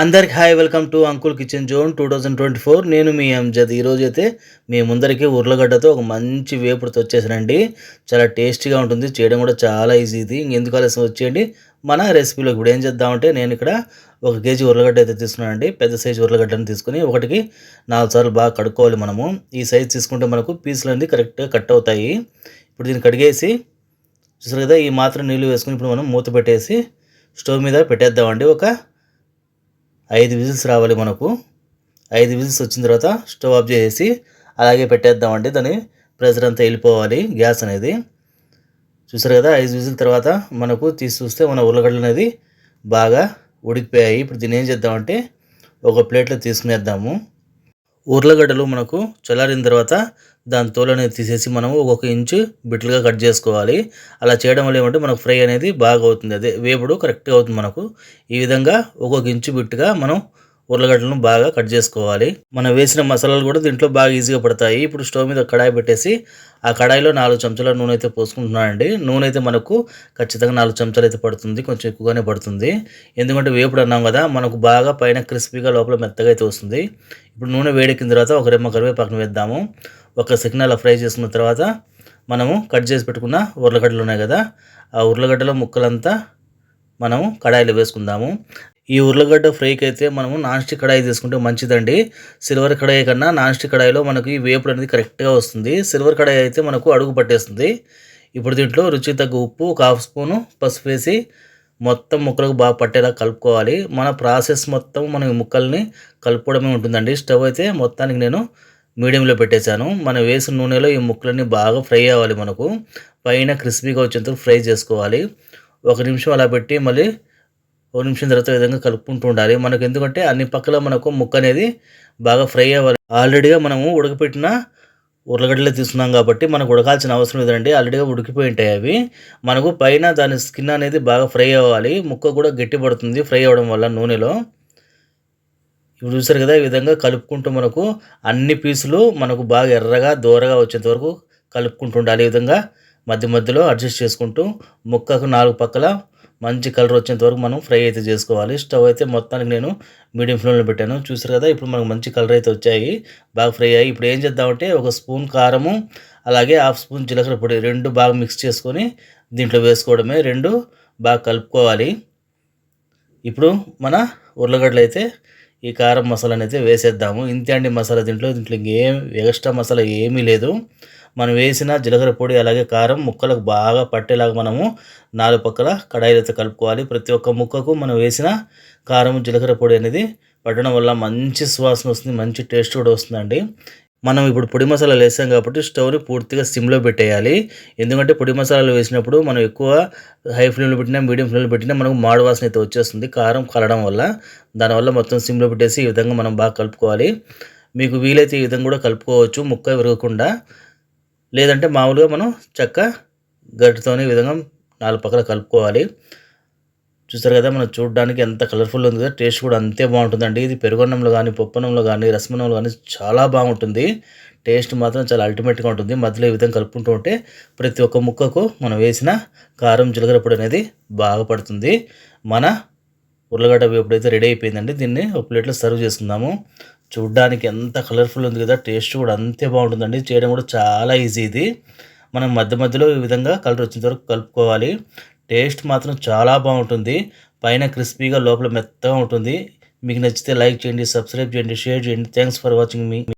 అందరికి hi welcome to uncle kitchen zone two thousand twenty four నేను మీ అంజద్. ఈరోజు అయితే మీ ముందరికి ఉర్లగడ్డతో ఒక మంచి వేపుడుతో వచ్చేసానండి. చాలా టేస్టీగా ఉంటుంది. చేయడం కూడా చాలా ఈజీ ఇది. ఎందుకు ఆలస్యం వచ్చేయండి? మన రెసిపీలో ఇప్పుడు ఏం చేద్దామంటే నేను ఇక్కడ ఒక కేజీ ఉర్లగడ్డ అయితే తీసుకున్నానండి. పెద్ద సైజు ఉర్లగడ్డను తీసుకుని ఒకటికి నాలుగు సార్లు బాగా కడుక్కోవాలి మనము. ఈ సైజు తీసుకుంటే మనకు పీసులు అన్నీ కరెక్ట్గా కట్ అవుతాయి. ఇప్పుడు దీన్ని కడిగేసి చూసారు కదా ఈ మాత్రం నీళ్ళు వేసుకుని ఇప్పుడు మనం మూత పెట్టేసి స్టవ్ మీద పెట్టేద్దామండి. ఒక ఐదు విజిల్స్ రావాలి మనకు. ఐదు విజిల్స్ వచ్చిన తర్వాత స్టవ్ ఆఫ్ చేసేసి అలాగే పెట్టేద్దామండి. దాని ప్రెషర్ అంతా వెళ్ళిపోవాలి గ్యాస్ అనేది. చూసారు కదా ఐదు విజిల్ తర్వాత మనకు తీసి చూస్తే మన ఉల్లగడ్డలు అనేది బాగా ఉడికిపోయాయి. ఇప్పుడు దీన్ని ఏం చేద్దామంటే ఒక ప్లేట్లో తీసుకునేద్దాము. ఉర్లగడ్డలు మనకు చల్లారిన తర్వాత దాని తోలు అనేది తీసేసి మనము ఒక్కొక్క ఇంచు బిట్లుగా కట్ చేసుకోవాలి. అలా చేయడం వల్ల ఏమంటే మనకు ఫ్రై అనేది బాగా అవుతుంది. అదే వేపుడు కరెక్ట్గా అవుతుంది మనకు. ఈ విధంగా ఒక్కొక్క ఇంచు బిట్టుగా మనం ఉర్లగడ్డలను బాగా కట్ చేసుకోవాలి. మనం వేసిన మసాలాలు కూడా దీంట్లో బాగా ఈజీగా పడతాయి. ఇప్పుడు స్టవ్ మీద కడాయి పెట్టేసి ఆ కడాయిలో నాలుగు చెంచాల నూనె అయితే పోసుకుంటున్నానండి. నూనె అయితే మనకు ఖచ్చితంగా నాలుగు చెంచాలు అయితే పడుతుంది. కొంచెం ఎక్కువగానే పడుతుంది. ఎందుకంటే వేపుడు అన్నాం కదా మనకు బాగా పైన క్రిస్పీగా లోపల మెత్తగా అయితే వస్తుంది. ఇప్పుడు నూనె వేడెక్కిన తర్వాత ఒక రెమ్మ కరివేపాకును వేద్దాము. ఒక సిగ్నల్ ఫ్రై చేసుకున్న తర్వాత మనము కట్ చేసి పెట్టుకున్న ఉర్లగడ్డలు ఉన్నాయి కదా ఆ ఉర్లగడ్డల ముక్కలంతా మనము కడాయిలో వేసుకుందాము. ఈ ఉర్లగడ్డ ఫ్రైకి అయితే మనము నాన్ స్టిక్ కడాయి తీసుకుంటే మంచిదండి. సిల్వర్ కడాయి కన్నా నాన్ స్టిక్ కడాయిలో మనకి ఈ వేపుడు అనేది కరెక్ట్గా వస్తుంది. సిల్వర్ కడాయి అయితే మనకు అడుగు పట్టేస్తుంది. ఇప్పుడు దీంట్లో రుచి తగ్గ ఉప్పు ఒక హాఫ్ స్పూను పసుపు వేసి మొత్తం ముక్కలకు బాగా పట్టేలా కలుపుకోవాలి. మన ప్రాసెస్ మొత్తం మనం ఈ ముక్కల్ని కలుపుకోవడమే ఉంటుందండి. స్టవ్ అయితే మొత్తానికి నేను మీడియంలో పెట్టేశాను. మనం వేసిన నూనెలో ఈ ముక్కలన్నీ బాగా ఫ్రై అవ్వాలి మనకు. పైన క్రిస్పీగా వచ్చేంత ఫ్రై చేసుకోవాలి. ఒక నిమిషం అలా పెట్టి మళ్ళీ ఒక నిమిషం తర్వాత విధంగా కలుపుకుంటూ ఉండాలి. మనకు ఎందుకంటే అన్ని పక్కల మనకు ముక్క అనేది బాగా ఫ్రై అవ్వాలి. ఆల్రెడీగా మనము ఉడకపెట్టిన ఉర్లగడ్డలు తీసుకున్నాం కాబట్టి మనకు ఉడకాల్సిన అవసరం లేదండి. ఆల్రెడీగా ఉడికిపోయి ఉంటాయి అవి. మనకు పైన దాని స్కిన్ అనేది బాగా ఫ్రై అవ్వాలి. ముక్క కూడా గట్టి పడుతుంది ఫ్రై అవ్వడం వల్ల నూనెలో. ఇప్పుడు చూసారు కదా ఈ విధంగా కలుపుకుంటూ మనకు అన్ని పీసులు మనకు బాగా ఎర్రగా దూరగా వచ్చేంత వరకు కలుపుకుంటూ ఉండాలి. ఈ విధంగా మధ్య మధ్యలో అడ్జస్ట్ చేసుకుంటూ ముక్కకు నాలుగు పక్కల మంచి కలర్ వచ్చేంత వరకు మనం ఫ్రై అయితే చేసుకోవాలి. స్టవ్ అయితే మొత్తానికి నేను మీడియం ఫ్లేమ్లో పెట్టాను. చూసారు కదా ఇప్పుడు మనకు మంచి కలర్ అయితే వచ్చాయి. బాగా ఫ్రై అయ్యి ఇప్పుడు ఏం చేద్దామంటే ఒక స్పూన్ కారము అలాగే హాఫ్ స్పూన్ జీలకర్ర పొడి రెండు బాగా మిక్స్ చేసుకొని దీంట్లో వేసుకోవడమే. రెండు బాగా కలుపుకోవాలి. ఇప్పుడు మన ఉర్లగడ్డలు అయితే ఈ కారం మసాలాని అయితే వేసేద్దాము. ఇంతే అండి మసాలా దీంట్లో. దీంట్లో ఇంకేం ఎక్స్ట్రా మసాలా ఏమీ లేదు. మనం వేసిన జీలకర్ర పొడి అలాగే కారం ముక్కలకు బాగా పట్టేలాగా మనము నాలుగు పక్కల కడాయిలతో కలుపుకోవాలి. ప్రతి ఒక్క ముక్కకు మనం వేసిన కారం జీలకర్ర పొడి అనేది పట్టడం వల్ల మంచి సువాసన వస్తుంది మంచి టేస్ట్ కూడా వస్తుందండి. మనం ఇప్పుడు పొడి మసాలాలు వేసాం కాబట్టి స్టవ్ని పూర్తిగా సిమ్లో పెట్టేయాలి. ఎందుకంటే పొడి మసాలాలు వేసినప్పుడు మనం ఎక్కువ హై ఫ్లేమ్లో పెట్టినా మీడియం ఫ్లేమ్లో పెట్టినా మనకు మాడు వాసన అయితే వచ్చేస్తుంది. కారం కలడం వల్ల దానివల్ల మొత్తం సిమ్లో పెట్టేసి ఈ విధంగా మనం బాగా కలుపుకోవాలి. మీకు వీలైతే ఈ విధంగా కూడా కలుపుకోవచ్చు. ముక్క విరగకుండా లేదంటే మామూలుగా మనం చెక్క గట్టితోనే ఈ విధంగా నాలుగు పక్కల కలుపుకోవాలి. చూస్తారు కదా మనం చూడడానికి ఎంత కలర్ఫుల్ ఉంది కదా టేస్ట్ కూడా అంతే బాగుంటుందండి. ఇది పెరుగన్నంలో కానీ పప్పన్నంలో కానీ రసమన్నంలో కానీ చాలా బాగుంటుంది. టేస్ట్ మాత్రం చాలా అల్టిమేట్గా ఉంటుంది. మధ్యలో ఈ విధంగా కలుపుకుంటూ ఉంటే ప్రతి ఒక్క ముక్కకు మనం వేసిన కారం జీలకర్ర పొడి అనేది బాగా పడుతుంది. మన ఉర్లగడ్డ ఎప్పుడైతే రెడీ అయిపోయిందండి. దీన్ని ఒక ప్లేట్లో సర్వ్ చేసుకుందాము. చూడడానికి ఎంత కలర్ఫుల్ ఉంది కదా టేస్ట్ కూడా అంతే బాగుంటుందండి. చేయడం కూడా చాలా ఈజీ ఇది. మనం మధ్య మధ్యలో ఈ విధంగా కలర్ వచ్చిన వరకు కలుపుకోవాలి. టేస్ట్ మాత్రం చాలా బాగుంటుంది. పైన క్రిస్పీగా లోపల మెత్తగా ఉంటుంది. మీకు నచ్చితే లైక్ చేయండి సబ్స్క్రైబ్ చేయండి షేర్ చేయండి. Thanks for watching me